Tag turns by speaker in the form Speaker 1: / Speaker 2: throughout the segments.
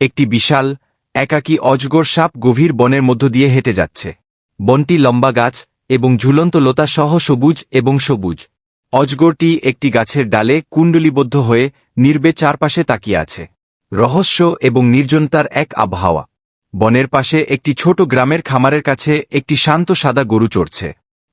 Speaker 1: একটি বিশাল, একাকী অজগর সাপ গভীর বনের মধ্য দিয়ে হেঁটে যাচ্ছে। বনটি লম্বা গাছ এবং ঝুলন্ত লতা সহ সবুজ এবং সবুজ। অজগরটি একটি গাছের ডালে কুণ্ডলীবদ্ধ হয়ে নির্বে চারপাশে তাকিয়ে আছে। রহস্য এবং নির্জনতার এক আবহাওয়া। বনের পাশে একটি ছোট গ্রামের খামারের কাছে একটি শান্ত সাদা গরু চড়ছে।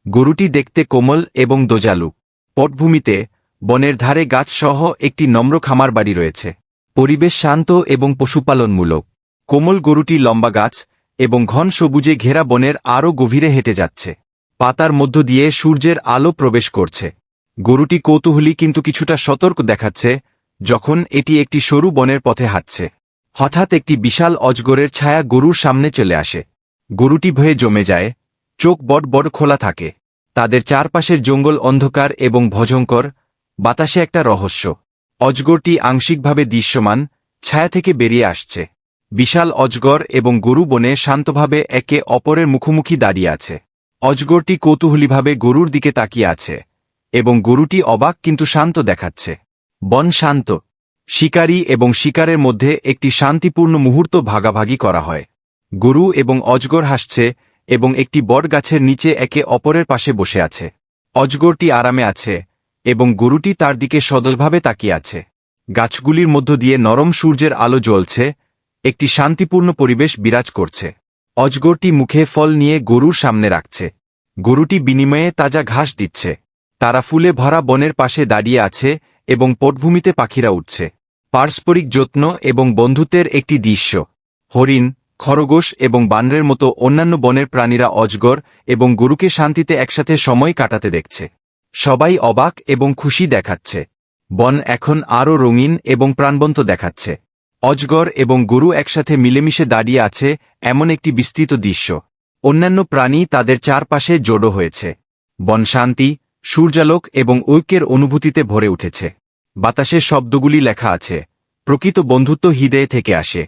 Speaker 1: গরুটি দেখতে কোমল এবং দোজালু। পটভূমিতে বনের ধারে গাছসহ একটি নম্র খামার বাড়ি রয়েছে। পরিবেশ শান্ত এবং পশুপালনমূলক। কোমল গরুটি লম্বা গাছ এবং ঘন সবুজে ঘেরা বনের আরও গভীরে হেঁটে যাচ্ছে। পাতার মধ্য দিয়ে সূর্যের আলো প্রবেশ করছে। গরুটি কৌতূহলী কিন্তু কিছুটা সতর্ক দেখাচ্ছে যখন এটি একটি সরু বনের পথে হাঁটছে। হঠাৎ একটি বিশাল অজগরের ছায়া গরুর সামনে চলে আসে। গরুটি ভয়ে জমে যায়, চোখ বড় বড় খোলা থাকে। তাদের চারপাশের জঙ্গল অন্ধকার এবং ভজঙ্কর বাতাসে একটা রহস্য। অজগরটি আংশিকভাবে দৃশ্যমান, ছায়া থেকে বেরিয়ে আসছে। বিশাল অজগর এবং গরু বনে শান্তভাবে একে অপরের মুখোমুখি দাঁড়িয়ে আছে। অজগরটি কৌতূহলীভাবে গরুর দিকে তাকিয়ে আছে এবং গরুটি অবাক কিন্তু শান্ত দেখাচ্ছে। বন শান্ত। শিকারী এবং শিকারের মধ্যে একটি শান্তিপূর্ণ মুহূর্ত ভাগাভাগি করা হয়। গরু এবং অজগর হাসছে এবং একটি বট গাছের নিচে একে অপরের পাশে বসে আছে। অজগরটি আরামে আছে এবং গরুটি তার দিকে সদলভাবে তাকিয়ে আছে। গাছগুলির মধ্য দিয়ে নরম সূর্যের আলো জ্বলছে, একটি শান্তিপূর্ণ পরিবেশ বিরাজ করছে। অজগরটি মুখে ফল নিয়ে গরুর সামনে রাখছে। গরুটি বিনিময়ে তাজা ঘাস দিচ্ছে। তারা ফুলে ভরা বনের পাশে দাঁড়িয়ে আছে এবং পটভূমিতে পাখিরা উঠছে। পারস্পরিক যত্ন এবং বন্ধুত্বের একটি দৃশ্য। হরিণ, খরগোশ এবং বানরের মতো অন্যান্য বনের প্রাণীরা অজগর এবং গরুকে শান্তিতে একসাথে সময় কাটাতে দেখছে। সবাই অবাক এবং খুশি দেখাচ্ছে। বন এখন আরও রঙিন এবং প্রাণবন্ত দেখাচ্ছে। অজগর এবং গরু একসাথে মিলেমিশে দাঁড়িয়ে আছে এমন একটি বিস্তৃত দৃশ্য। অন্যান্য প্রাণী তাদের চারপাশে জড়ো হয়েছে। বন শান্তি, সূর্যালোক এবং ঐক্যের অনুভূতিতে ভরে উঠেছে। বাতাসের শব্দগুলি লেখা আছে। প্রকৃত বন্ধুত্ব হৃদয়ে থেকে আসে।